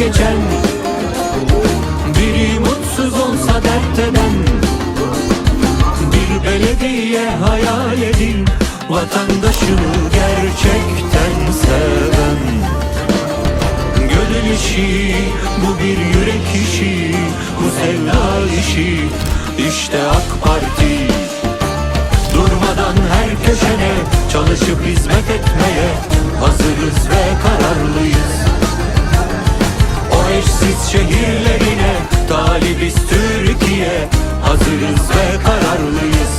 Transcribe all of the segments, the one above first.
geçen. Biri mutsuz olsa dert eden Bir belediye hayal edin Vatandaşını gerçekten seven. Gönül işi, bu bir yürek işi Bu sevda işi, işte AK Parti. Durmadan her köşene çalışıp hizmet etmeye Hazırız ve şehirlerine talibiz Türkiye Hazırız ve kararlıyız.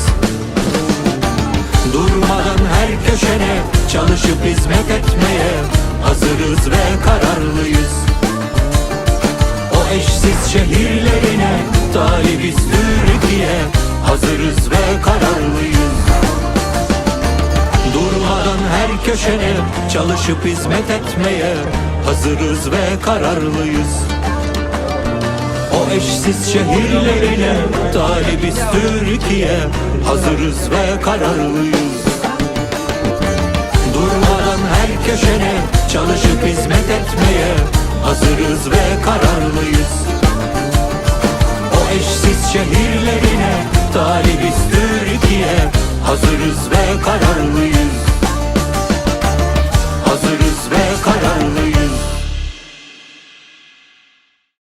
Durmadan her köşene çalışıp hizmet etmeye Hazırız ve kararlıyız. O eşsiz şehirlerine talibiz Türkiye Hazırız ve kararlıyız. Durmadan her köşene çalışıp hizmet etmeye Hazırız ve kararlıyız eşsiz şehirlerine talibiz Türkiye. Hazırız ve kararlıyız. Durmadan her köşene çalışıp hizmet etmeye Hazırız ve kararlıyız. O eşsiz şehirlerine talibiz Türkiye. Hazırız ve kararlıyız